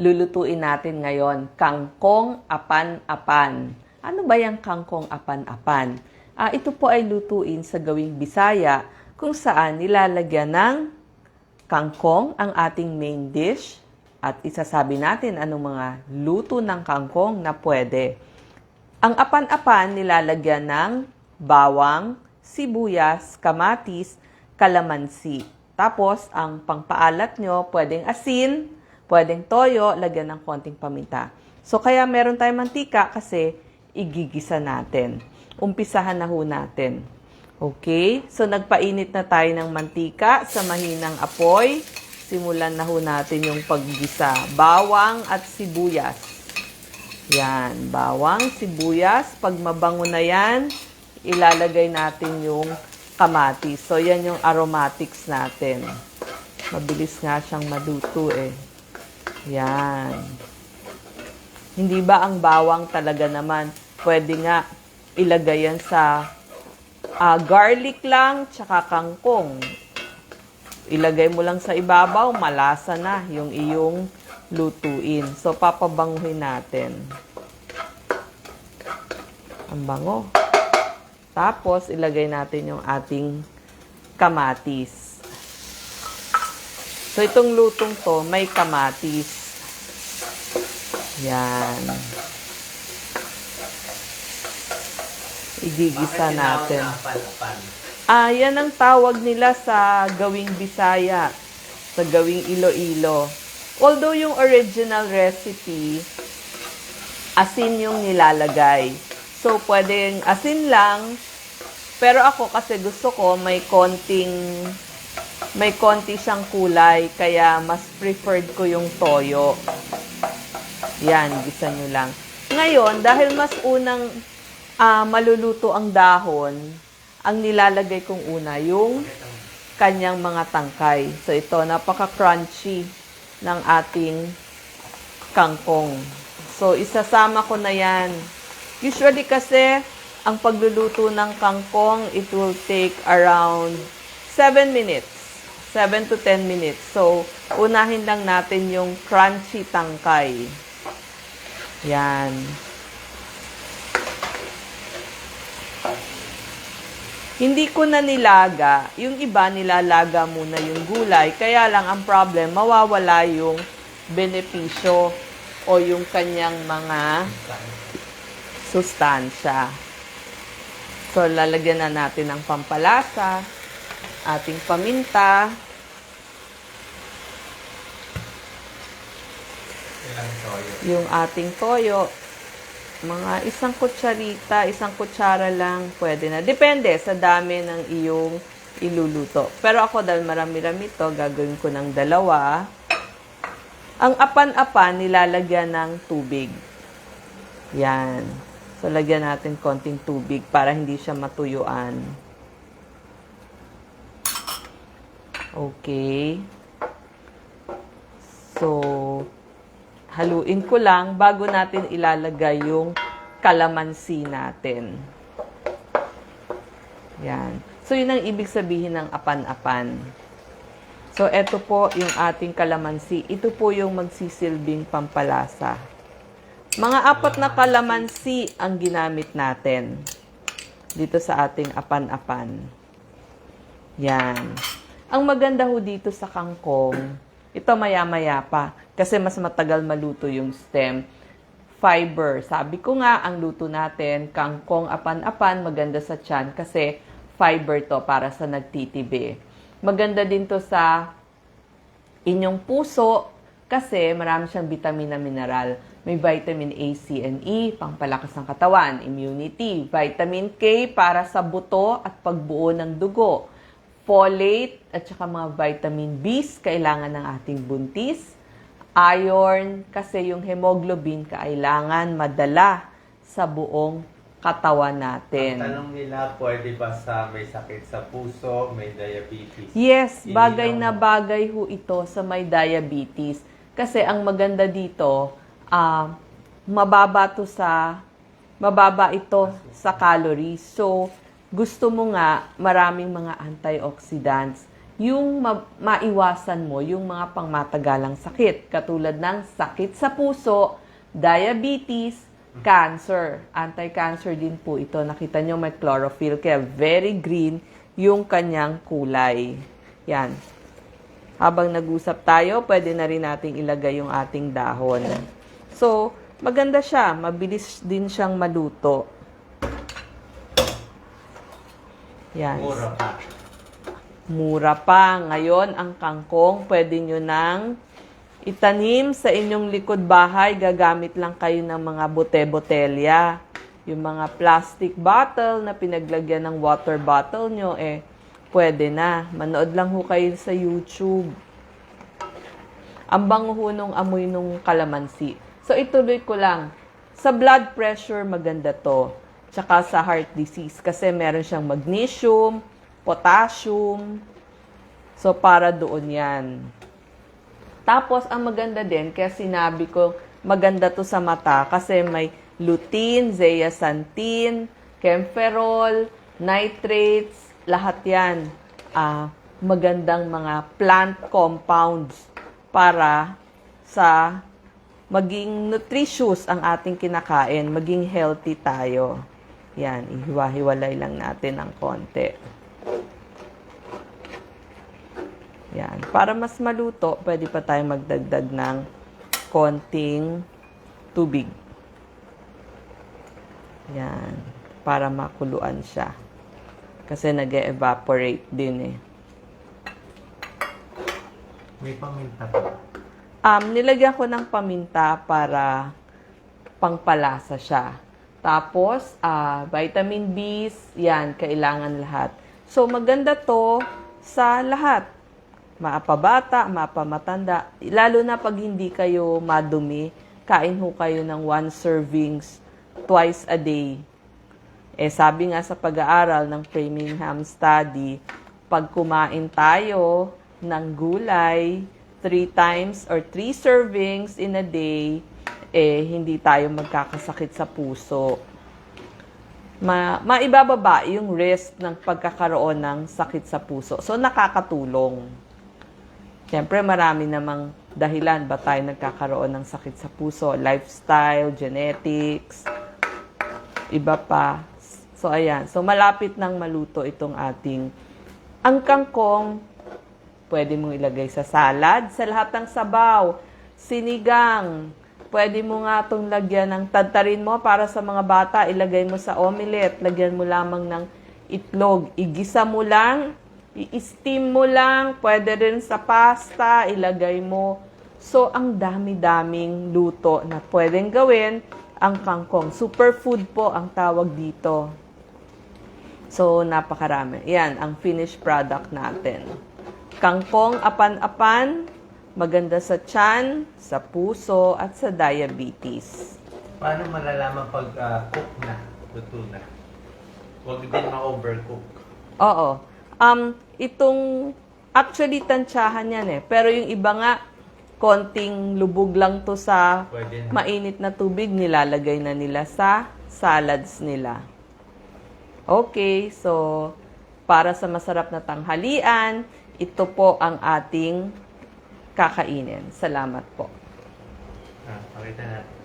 lulutuin natin ngayon, kangkong apan-apan. Ano ba yung kangkong apan-apan? Ah, ito po ay lutuin sa gawing Bisaya kung saan nilalagyan ng kangkong ang ating main dish at isasabi natin anong mga luto ng kangkong na pwede. Ang apan-apan nilalagyan ng bawang, sibuyas, kamatis, kalamansi. Tapos, ang pangpaalat nyo, pwedeng asin, pwedeng toyo, lagyan ng konting paminta. So, kaya meron tayong mantika kasi igigisa natin. Umpisahan na ho natin. Okay? So, nagpainit na tayo ng mantika sa mahinang apoy. Simulan na ho natin yung paggisa. Bawang at sibuyas. Yan, bawang, sibuyas. Pag mabango na yan, ilalagay natin yung kamatis. So, yan yung aromatics natin. Mabilis nga siyang maluto eh. Yan. Hindi ba ang bawang talaga naman, pwede nga ilagay yan sa ah, garlic lang, tsaka kangkong. Ilagay mo lang sa ibabaw, malasa na yung iyong lutuin. So, papabanguhin natin. Ang bango. Tapos, ilagay natin yung ating kamatis. So, itong lutong to, may kamatis. Yan. Igigisa natin. Ah, yan ang tawag nila sa gawing Bisaya, sa gawing Iloilo. Although yung original recipe, asin yung nilalagay. So, pwedeng asin lang. Pero ako kasi gusto ko may konting may konti siyang kulay, kaya mas preferred ko yung toyo. Yan, gisa nyo lang. Ngayon, dahil mas unang ah, maluluto ang dahon, ang nilalagay kong una yung kanyang mga tangkay. So ito, napaka-crunchy ng ating kangkong. So isasama ko na yan. Usually kasi, ang pagluluto ng kangkong, it will take around 7 minutes. 7 to 10 minutes. So, unahin lang natin yung crunchy tangkay. Yan. Hindi ko na nilaga. Yung iba nilalaga muna yung gulay. Kaya lang ang problem, mawawala yung benepisyo o yung kanyang mga sustansya. So, lalagyan na natin ng pampalasa, ating paminta, yung ating toyo, mga isang kutsarita, isang kutsara lang, pwede na. Depende sa dami ng iyong iluluto. Pero ako dahil marami-rami to, gagawin ko ng dalawa. Ang apan-apan, nilalagyan ng tubig. Yan. So, lagyan natin konting tubig para hindi siya matuyuan. Okay. So, haluin ko lang bago natin ilalagay yung kalamansi natin. Yan. So, yun ang ibig sabihin ng apan-apan. So, eto po yung ating kalamansi. Ito po yung magsisilbing pampalasa. Mga apat na kalamansi ang ginamit natin dito sa ating apan-apan. Yan. Ang maganda ho dito sa kangkong, ito maya-maya pa kasi mas matagal maluto yung stem. Fiber. Sabi ko nga, ang luto natin, kangkong apan-apan, maganda sa tiyan kasi fiber to para sa nagtitibi. Maganda din to sa inyong puso kasi marami siyang vitamina mineral. May vitamin A, C, and E, pangpalakas ng katawan, immunity, vitamin K para sa buto at pagbuo ng dugo, folate at saka mga vitamin B's kailangan ng ating buntis, iron kasi yung hemoglobin kailangan madala sa buong katawan Ang natin. tanong nila, pwede ba sa may sakit sa puso, may diabetes? Yes, bagay na bagay ho ito sa may diabetes. Kasi ang maganda dito, ah mababa to sa mababa ito sa calories. So, gusto mo nga maraming mga antioxidants. Yung ma- maiwasan mo yung mga pangmatagalang sakit katulad ng sakit sa puso, diabetes, cancer. Anti-cancer din po ito. Nakita nyo may chlorophyll kaya very green yung kanyang kulay. Yan. Habang nag-usap tayo, pwede na rin nating ilagay yung ating dahon. So, maganda siya. Mabilis din siyang maluto. Yan. Mura. Mura pa. Ngayon, ang kangkong, pwede nyo nang itanim sa inyong likod bahay. Gagamit lang kayo ng mga bote-botelya. Yung mga plastic bottle na pinaglagyan ng water bottle nyo, eh, pwede na. Manood lang ho kayo sa YouTube. Ang bango ho nung amoy nung kalamansi. So, ituloy ko lang. Sa blood pressure, maganda to. Tsaka sa heart disease. Kasi meron siyang magnesium, potassium. So, para doon yan. Tapos, ang maganda din, kaya sinabi ko, maganda to sa mata kasi may lutein, zeaxanthin, camphorol, nitrates, lahat yan. Ah, magandang mga plant compounds para sa maging nutritious ang ating kinakain, maging healthy tayo. Yan, ihiwa-hiwalay lang natin ng konti. Yan. Para mas maluto, pwede pa tayong magdagdag ng konting tubig. Yan. Para makuluan siya. Kasi nag evaporate din eh. May paminta pa. Um, nilagyan ko ng paminta para pangpalasa siya. Tapos, ah, vitamin B, yan, kailangan lahat. So, maganda to sa lahat. Maapabata, maapamatanda. Lalo na pag hindi kayo madumi, kain ho kayo ng one servings twice a day. Eh, sabi nga sa pag-aaral ng Framingham Study, pag kumain tayo ng gulay three times or three servings in a day, eh, hindi tayo magkakasakit sa puso. Ma maibababa yung risk ng pagkakaroon ng sakit sa puso. So, nakakatulong. Siyempre, marami namang dahilan ba tayo nagkakaroon ng sakit sa puso. Lifestyle, genetics, iba pa. So, ayan. So, malapit nang maluto itong ating ang kangkong. Pwede mong ilagay sa salad, sa lahat ng sabaw, sinigang. Pwede mo nga itong lagyan ng tadtarin mo para sa mga bata. Ilagay mo sa omelette. Lagyan mo lamang ng itlog. Igisa mo lang. I-steam mo lang. Pwede rin sa pasta. Ilagay mo. So, ang dami-daming luto na pwedeng gawin ang kangkong. Superfood po ang tawag dito. So, napakarami. Yan, ang finished product natin. Kangkong apan-apan, maganda sa tiyan, sa puso, at sa diabetes. Paano malalaman pag ah, cook na? Luto na. Huwag din ma-overcook. Oo. Um, itong, actually, tansyahan yan eh. Pero yung iba nga, konting lubog lang to sa mainit na tubig, nilalagay na nila sa salads nila. Okay, so para sa masarap na tanghalian, ito po ang ating kakainin. Salamat po. Ah, pakita natin.